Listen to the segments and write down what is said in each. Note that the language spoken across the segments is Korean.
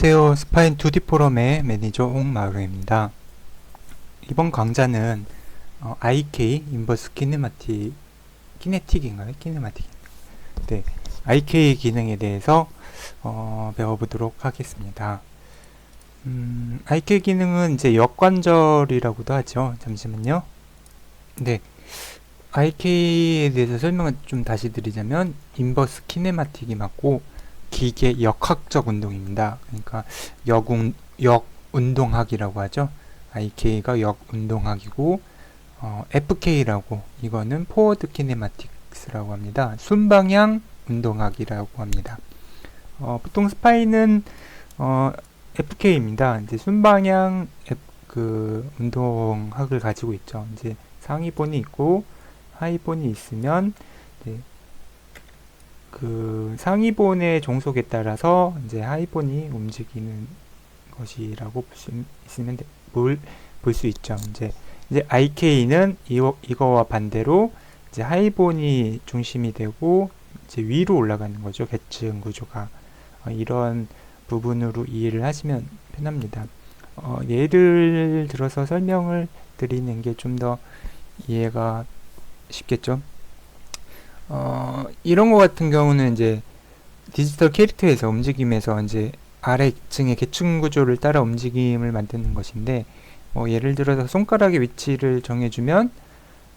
안녕하세요. 스파인 2D 포럼의 매니저 홍마루입니다. 이번 강좌는 어, IK 인버스 키네마틱 키네틱인가요? 키네마틱. 네, IK 기능에 대해서 어, 배워보도록 하겠습니다. 음, IK 기능은 이제 역관절이라고도 하죠. 잠시만요. 네, IK에 대해서 설명을 좀 다시 드리자면 인버스 키네마틱이 맞고 기계 역학적 운동입니다. 그러니까 역운, 역운동학이라고 하죠. IK가 역운동학이고 어, FK라고 이거는 포워드 키네마틱스라고 합니다. 순방향 운동학이라고 합니다. 어, 보통 스파이는 어, FK입니다. 이제 순방향 F, 그 운동학을 가지고 있죠. 이제 상위본이 있고 하위본이 있으면 그 상위본의 종속에 따라서 이제 하위본이 움직이는 것이라고 볼 수 있으면 볼 수 있죠. 이제 이제 IK는 이거, 이거와 반대로 이제 하위본이 중심이 되고 이제 위로 올라가는 거죠. 계층 구조가 어, 이런 부분으로 이해를 하시면 편합니다. 어, 예를 들어서 설명을 드리는 게 좀 더 이해가 쉽겠죠. 어, 이런 거 같은 경우는 이제 디지털 캐릭터에서 움직임에서 이제 아래층의 계층 구조를 따라 움직임을 만드는 것인데 뭐 예를 들어서 손가락의 위치를 정해주면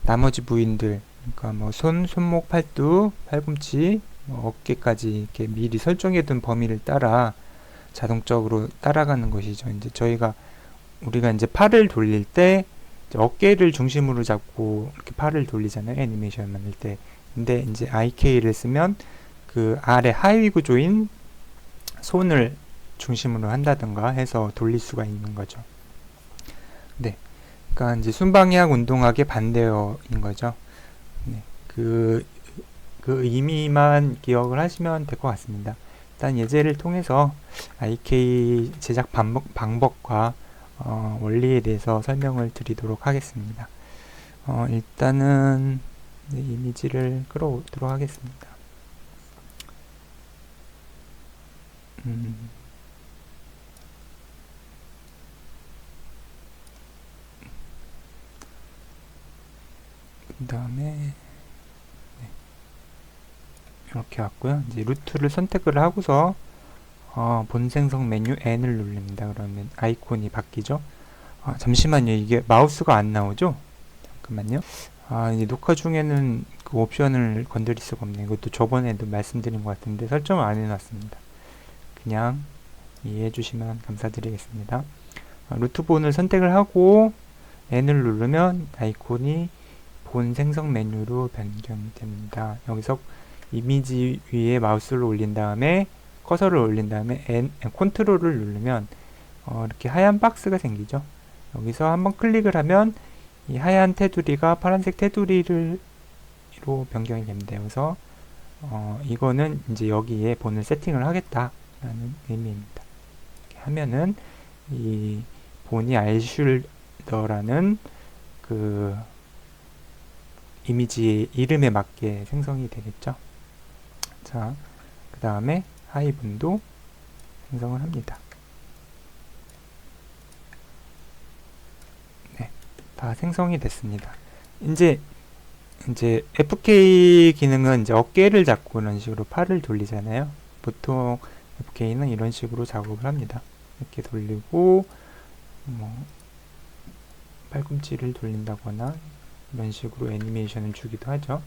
나머지 부위들 그러니까 뭐 손, 손목, 팔뚝, 팔꿈치, 뭐 어깨까지 이렇게 미리 설정해둔 범위를 따라 자동적으로 따라가는 것이죠. 이제 저희가 우리가 이제 팔을 돌릴 때 어깨를 중심으로 잡고 이렇게 팔을 돌리잖아요. 애니메이션 만들 때. 근데 이제 IK를 쓰면 그 아래 하위 구조인 손을 중심으로 한다든가 해서 돌릴 수가 있는 거죠. 네. 그러니까 이제 순방향 운동학의 반대어인 거죠. 네. 그, 그 의미만 기억을 하시면 될 것 같습니다. 일단 예제를 통해서 IK 제작 방법, 방법과 어, 원리에 대해서 설명을 드리도록 하겠습니다. 어, 일단은 네, 이미지를 끌어오도록 하겠습니다. 음. 그 다음에 네. 이렇게 왔고요. 이제 루트를 선택을 하고서 어, 본생성 메뉴 N을 누릅니다. 그러면 아이콘이 바뀌죠. 아, 잠시만요. 이게 마우스가 안 나오죠? 잠깐만요. 아, 이제 녹화 중에는 그 옵션을 건드릴 수가 없네요. 이것도 저번에도 말씀드린 것 같은데 설정을 안 해놨습니다. 그냥 이해해 주시면 감사드리겠습니다. 아, 루트 본을 선택을 하고 N을 누르면 아이콘이 본 생성 메뉴로 변경이 됩니다. 여기서 이미지 위에 마우스를 올린 다음에 커서를 올린 다음에 N, 컨트롤을 누르면 어, 이렇게 하얀 박스가 생기죠. 여기서 한번 클릭을 하면 이 하얀 테두리가 파란색 테두리로 변경이 됩니다. 그래서 어, 이거는 이제 여기에 본을 세팅을 하겠다라는 의미입니다. 하면은 이 본이 알슐더라는 그 이미지의 이름에 맞게 생성이 되겠죠. 자, 그 다음에 하이분도 생성을 합니다. 네, 다 생성이 됐습니다. 이제 이제 FK 기능은 이제 어깨를 잡고 이런 식으로 팔을 돌리잖아요. 보통 FK는 이런 식으로 작업을 합니다. 이렇게 돌리고 뭐 팔꿈치를 돌린다거나 이런 식으로 애니메이션을 주기도 하죠.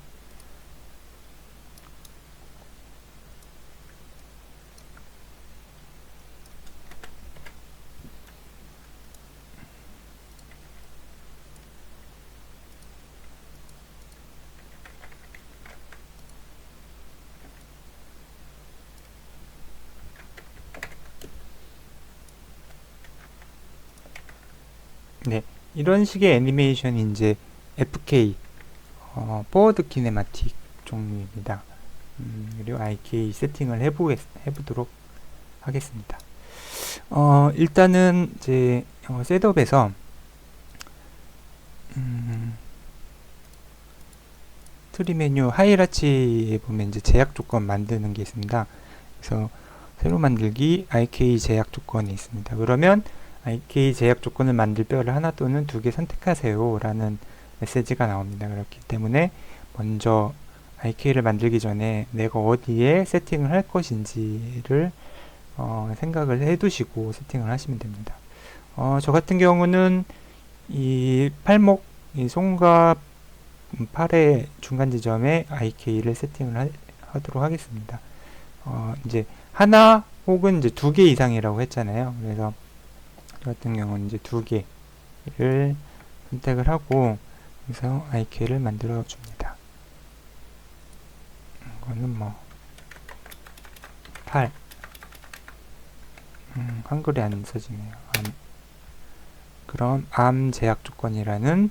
네, 이런 식의 애니메이션이 이제 FK 어, 포워드 키네마틱 종류입니다. 음, 그리고 IK 세팅을 해보겠, 해보도록 하겠습니다. 어, 일단은 이제 어, 셋업에서 음, 트리 메뉴 하이라치에 보면 이제 제약 조건 만드는 게 있습니다. 그래서 새로 만들기 IK 제약 조건이 있습니다. 그러면 IK 제약 조건을 만들 뼈를 하나 또는 두 개 선택하세요 라는 메시지가 나옵니다. 그렇기 때문에 먼저 IK를 만들기 전에 내가 어디에 세팅을 할 것인지를 어, 생각을 해 두시고 세팅을 하시면 됩니다. 어, 저 같은 경우는 이 팔목, 이 손과 팔의 중간 지점에 IK를 세팅을 하, 하도록 하겠습니다. 어, 이제 하나 혹은 이제 두 개 이상이라고 했잖아요. 그래서 저 같은 경우는 이제 두 개를 선택을 하고 그래서 IK를 만들어 줍니다. 이거는 뭐 8. 음, 한글이 안 써지네요. 암. 그럼 암 제약 조건이라는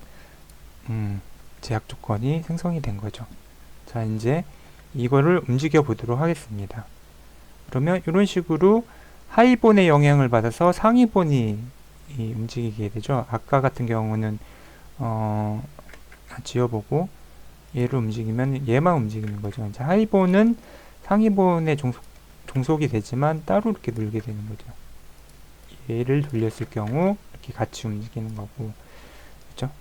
음, 제약 조건이 생성이 된 거죠. 자, 이제 이거를 움직여 보도록 하겠습니다. 그러면 이런 식으로 하이본의 영향을 받아서 상위본이 이 움직이게 되죠. 아까 같은 경우는 어, 지어보고 얘를 움직이면 얘만 움직이는 거죠. 이제 하이본은 상위본의 종속, 종속이 되지만 따로 이렇게 놀게 되는 거죠. 얘를 돌렸을 경우 이렇게 같이 움직이는 거고 그렇죠?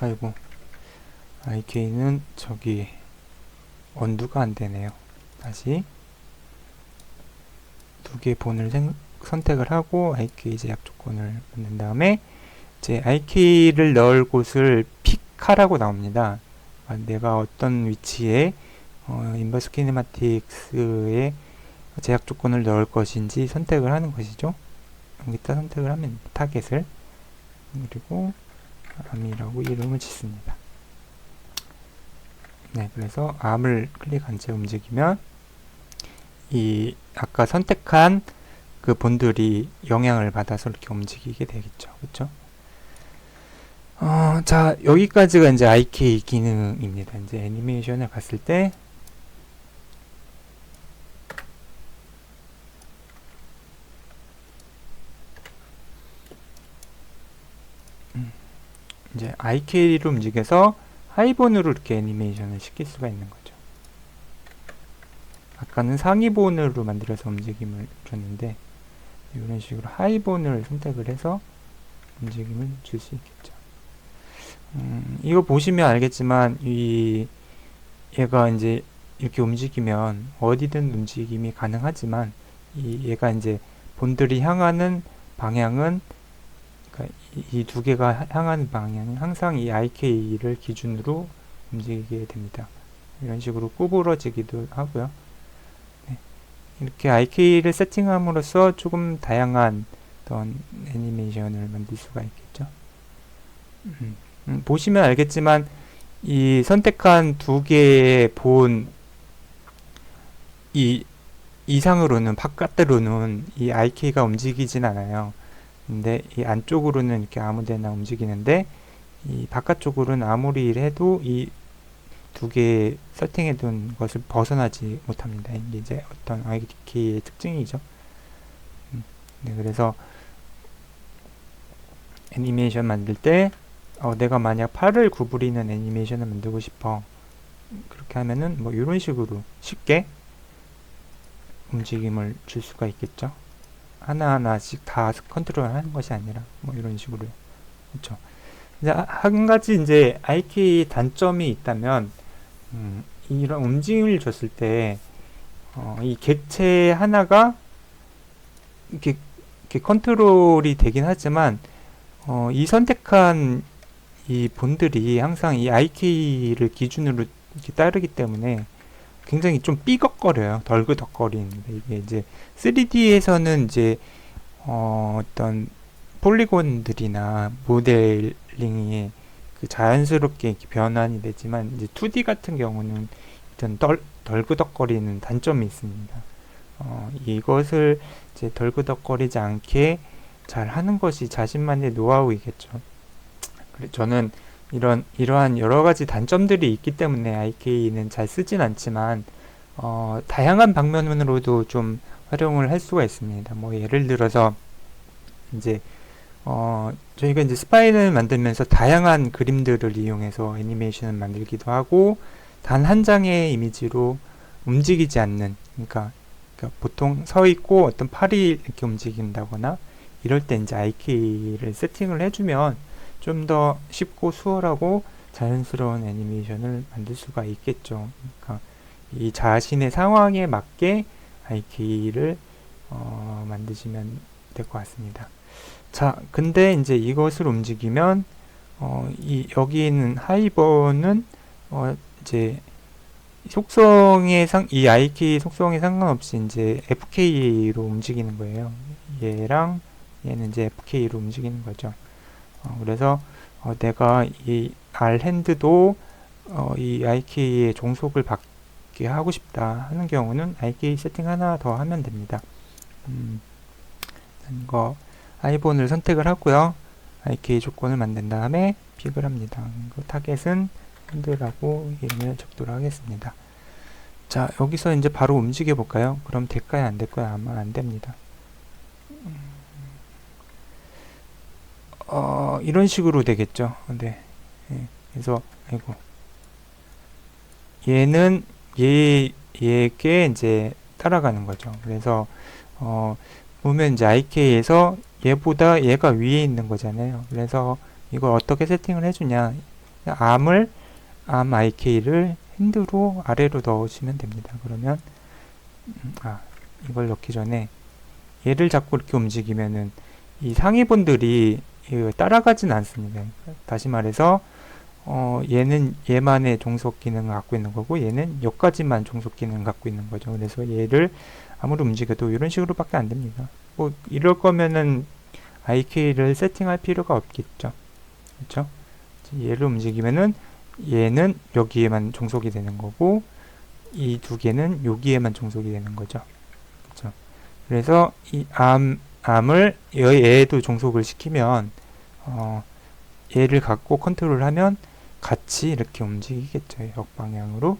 아이고 IK는 저기 언두가 안 되네요. 다시 두 개 본을 생, 선택을 하고 IK 제약 조건을 만든 다음에 이제 IK를 넣을 곳을 픽하라고 나옵니다. 아, 내가 어떤 위치에 어, 인버스 키네마틱스의 제약 조건을 넣을 것인지 선택을 하는 것이죠. 여기다 선택을 하면 타겟을 그리고 암이라고 이름을 짓습니다. 네, 그래서 암을 클릭한 채 움직이면 이 아까 선택한 그 본들이 영향을 받아서 이렇게 움직이게 되겠죠. 그렇죠? 어, 자, 여기까지가 이제 IK 기능입니다. 이제 애니메이션을 갔을 때 음, 이제 IK로 움직여서 하이본으로 이렇게 애니메이션을 시킬 수가 있는 거죠. 아까는 상위본으로 만들어서 움직임을 줬는데 이런 식으로 하이본을 선택을 해서 움직임을 줄 수 있겠죠. 음, 이거 보시면 알겠지만 이 얘가 이제 이렇게 움직이면 어디든 움직임이 가능하지만 이 얘가 이제 본들이 향하는 방향은 그러니까 이 두 개가 향하는 방향은 항상 이 IK를 기준으로 움직이게 됩니다. 이런 식으로 구부러지기도 하고요. 네. 이렇게 IK를 세팅함으로써 조금 다양한 어떤 애니메이션을 만들 수가 있겠죠. 음, 음, 보시면 알겠지만 이 선택한 두 개의 본 이 이상으로는 바깥으로는 이 IK가 움직이진 않아요. 근데 이 안쪽으로는 이렇게 아무데나 움직이는데 이 바깥쪽으로는 아무리 해도 이 두개 세팅해 둔 것을 벗어나지 못합니다. 이게 이제 어떤 IK의 특징이죠. 음, 네, 그래서 애니메이션 만들 때 어, 내가 만약 팔을 구부리는 애니메이션을 만들고 싶어 그렇게 하면은 뭐 이런 식으로 쉽게 움직임을 줄 수가 있겠죠. 하나하나씩 다 컨트롤 하는 것이 아니라 뭐 이런 식으로 그렇죠. 이제 한 가지 이제 IK 단점이 있다면 음, 이런 움직임을 줬을 때 어, 이 객체 하나가 이렇게, 이렇게 컨트롤이 되긴 하지만 어, 이 선택한 이 본들이 항상 이 IK를 기준으로 따르기 때문에 굉장히 좀 삐걱거려요. 덜그덕거리는데 이게 이제 3D에서는 이제 어, 어떤 폴리곤들이나 모델링이 그 자연스럽게 변환이 되지만 이제 2D 같은 경우는 일단 덜, 덜그덕거리는 단점이 있습니다. 어, 이것을 이제 덜그덕거리지 않게 잘 하는 것이 자신만의 노하우이겠죠. 그래 저는 이런 이러한 여러 가지 단점들이 있기 때문에 IK는 잘 쓰진 않지만 어, 다양한 방면으로도 좀 활용을 할 수가 있습니다. 뭐 예를 들어서 이제 어, 저희가 이제 스파인을 만들면서 다양한 그림들을 이용해서 애니메이션을 만들기도 하고 단 한 장의 이미지로 움직이지 않는 그러니까, 그러니까 보통 서 있고 어떤 팔이 이렇게 움직인다거나 이럴 때 이제 IK를 세팅을 해주면 좀 더 쉽고 수월하고 자연스러운 애니메이션을 만들 수가 있겠죠. 그러니까 이 자신의 상황에 맞게 IK를 어, 만드시면 될 것 같습니다. 자, 근데 이제 이것을 움직이면 어, 이 여기 있는 하이버는 어, 이제 속성의 상, 이 IK 속성에 상관없이 이제 FK로 움직이는 거예요. 얘랑 얘는 이제 FK로 움직이는 거죠. 어, 그래서 어, 내가 이 R 핸드도 어, 이 IK의 종속을 받게 하고 싶다 하는 경우는 IK 세팅 하나 더 하면 됩니다. 음, 이거 아이본을 선택을 하고요. IK 조건을 만든 다음에 픽을 합니다. 그 타겟은 핸드라고 이름을 적도록 하겠습니다. 자, 여기서 이제 바로 움직여 볼까요? 그럼 될까요? 안 될까요? 아마 안 됩니다. 어, 이런 식으로 되겠죠. 네. 예, 그래서, 아이고. 얘는 얘, 얘에게 이제 따라가는 거죠. 그래서, 어, 보면 이제 IK에서 얘보다 얘가 위에 있는 거잖아요. 그래서 이걸 어떻게 세팅을 해주냐. 암을, 암 IK를 핸드로 아래로 넣으시면 됩니다. 그러면, 음, 아, 이걸 넣기 전에 얘를 자꾸 이렇게 움직이면은 이 상위분들이 따라가진 않습니다. 다시 말해서, 어, 얘는 얘만의 종속 기능을 갖고 있는 거고, 얘는 여기까지만 종속 기능을 갖고 있는 거죠. 그래서 얘를 아무리 움직여도 이런 식으로 밖에 안 됩니다. 뭐, 이럴 거면은 IK를 세팅할 필요가 없겠죠. 그렇죠? 얘를 움직이면은 얘는 여기에만 종속이 되는 거고 이 두 개는 여기에만 종속이 되는 거죠. 그렇죠? 그래서 이 암, 암을 얘도 종속을 시키면 어, 얘를 갖고 컨트롤 하면 같이 이렇게 움직이겠죠. 역방향으로.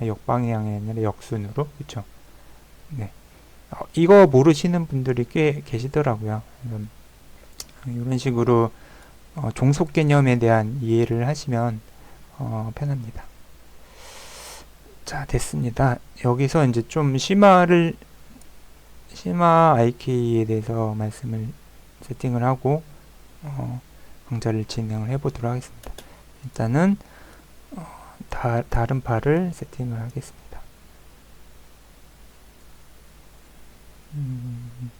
아, 역방향이 아니라 역순으로. 그렇죠? 네. 어, 이거 모르시는 분들이 꽤 계시더라고요. 음, 이런 식으로 어, 종속 개념에 대한 이해를 하시면 어, 편합니다. 자, 됐습니다. 여기서 이제 좀 심화를 심화 IK에 대해서 말씀을 세팅을 하고 어, 강좌를 진행을 해보도록 하겠습니다. 일단은 어, 다, 다른 팔을 세팅을 하겠습니다. 음.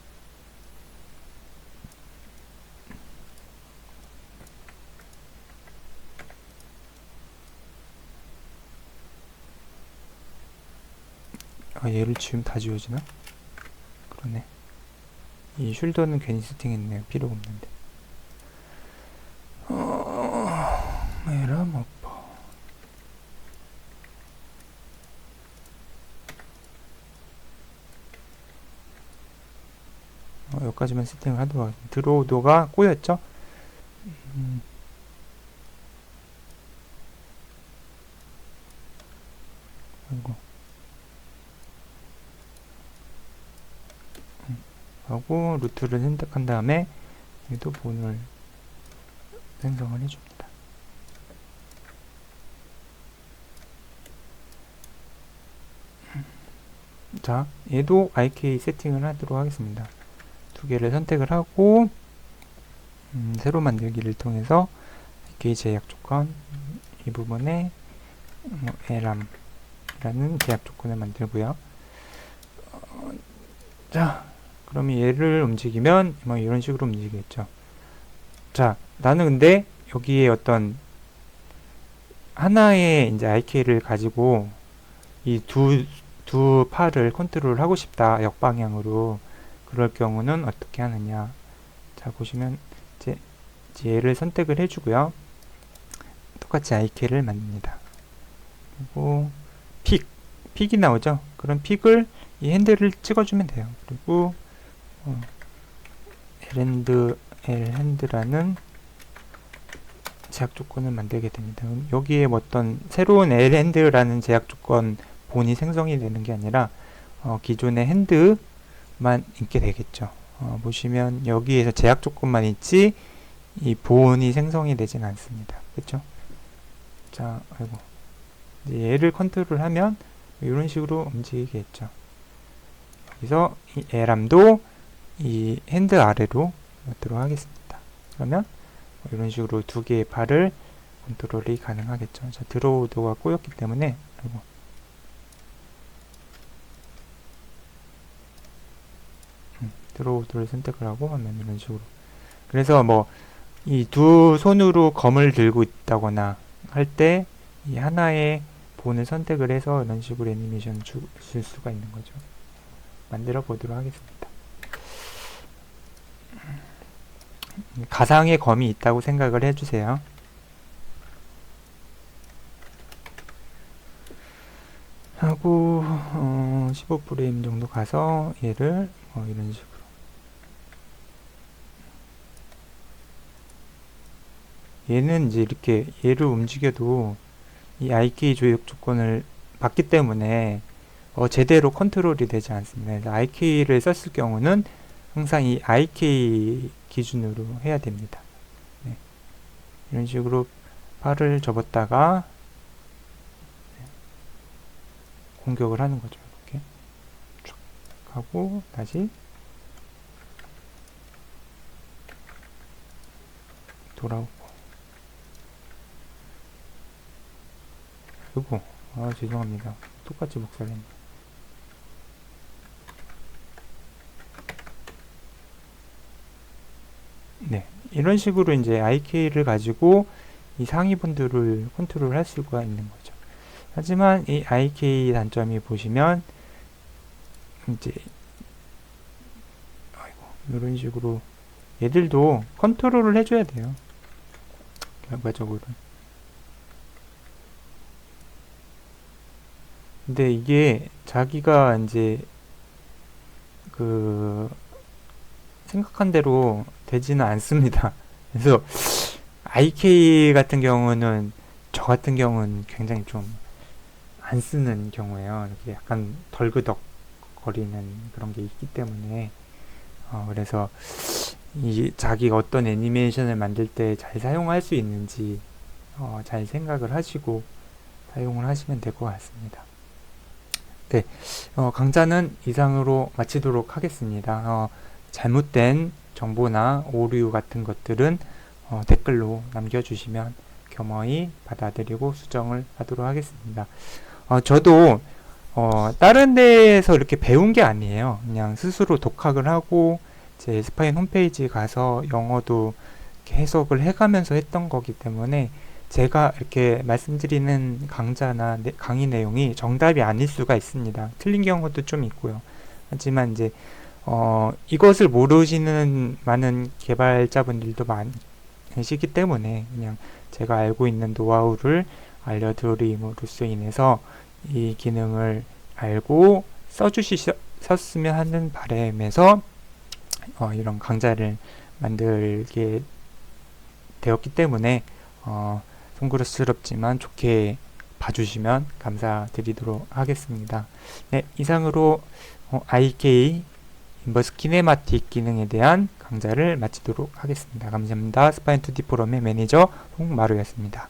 아, 얘를 지금 다 지워지나? 그러네. 이 숄더는 괜히 세팅했네요. 필요가 없는데. 어, 메라 머퍼. 어, 여기까지만 세팅을 하도록 하겠습니다. 드로우도가 꼬였죠? 음. 아이고. 하고 루트를 선택한 다음에 얘도 본을 생성을 해줍니다. 자, 얘도 IK 세팅을 하도록 하겠습니다. 두 개를 선택을 하고 음, 새로 만들기를 통해서 IK 제약 조건 이 부분에 음, LAM이라는 제약 조건을 만들고요. 어, 자, 그러면 얘를 움직이면 뭐 이런 식으로 움직이겠죠. 자, 나는 근데 여기에 어떤 하나의 이제 IK를 가지고 이 두두 팔을 컨트롤 하고 싶다 역방향으로. 그럴 경우는 어떻게 하느냐. 자 보시면 이제 얘를 선택을 해주고요. 똑같이 IK를 만듭니다. 그리고 픽 픽이 나오죠? 그럼 픽을 이 핸들을 찍어주면 돼요. 그리고 어, 엘핸드 엘핸드라는 제약 조건을 만들게 됩니다. 여기에 뭐 어떤 새로운 엘핸드라는 제약 조건 본이 생성이 되는 게 아니라 어, 기존의 핸드만 있게 되겠죠. 어, 보시면 여기에서 제약 조건만 있지 이 본이 생성이 되진 않습니다. 그렇죠? 자, 아이고. 얘를 컨트롤하면 이런 식으로 움직이겠죠. 여기서 이 에람도 이 핸드 아래로 놓도록 하겠습니다. 그러면 이런 식으로 두 개의 발을 컨트롤이 가능하겠죠. 자, 드로우도가 꼬였기 때문에 아이고. 음, 드로우도를 선택을 하고 하면 이런 식으로. 그래서 뭐 이 두 손으로 검을 들고 있다거나 할 때 이 하나의 본을 선택을 해서 이런 식으로 애니메이션 줄 수가 있는 거죠. 만들어 보도록 하겠습니다. 가상의 검이 있다고 생각을 해주세요. 하고 어, 15프레임 정도 가서 얘를 어, 이런 식으로 얘는 이제 이렇게 얘를 움직여도 이 IK 조역 조건을 받기 때문에 어, 제대로 컨트롤이 되지 않습니다. IK를 썼을 경우는 항상 이 IK 기준으로 해야 됩니다. 네. 이런 식으로 팔을 접었다가 네. 공격을 하는 거죠. 이렇게 쭉 하고 다시 돌아오고 그리고 아 죄송합니다. 똑같이 복사를 했네. 네, 이런 식으로 이제 IK를 가지고 이 상위 분들을 컨트롤 할 수가 있는 거죠. 하지만 이 IK 단점이 보시면 이제 아이고 이런 식으로 얘들도 컨트롤을 해줘야 돼요. 결과적으로. 근데 이게 자기가 이제 그 생각한 대로 되지는 않습니다. 그래서 IK 같은 경우는 저 같은 경우는 굉장히 좀 안 쓰는 경우에요. 이렇게 약간 덜그덕 거리는 그런 게 있기 때문에 어, 그래서 이 자기가 어떤 애니메이션을 만들 때 잘 사용할 수 있는지 어, 잘 생각을 하시고 사용을 하시면 될 것 같습니다. 네, 어, 강좌는 이상으로 마치도록 하겠습니다. 어, 잘못된 정보나 오류 같은 것들은 어, 댓글로 남겨주시면 겸허히 받아들이고 수정을 하도록 하겠습니다. 어, 저도 어, 다른 데에서 이렇게 배운 게 아니에요. 그냥 스스로 독학을 하고 제 스파인 홈페이지 가서 영어도 해석을 해가면서 했던 거기 때문에 제가 이렇게 말씀드리는 강좌나 네, 강의 내용이 정답이 아닐 수가 있습니다. 틀린 경우도 좀 있고요. 하지만 이제 어, 이것을 모르시는 많은 개발자분들도 많으시기 때문에 그냥 제가 알고 있는 노하우를 알려드림으로써 인해서 이 기능을 알고 써주셨으면 하는 바람에서 어, 이런 강좌를 만들게 되었기 때문에 어, 송구스럽지만 좋게 봐주시면 감사드리도록 하겠습니다. 네, 이상으로 어, IK 인버스 키네마틱 기능에 대한 강좌를 마치도록 하겠습니다. 감사합니다. 스파인2D 포럼의 매니저 홍마루였습니다.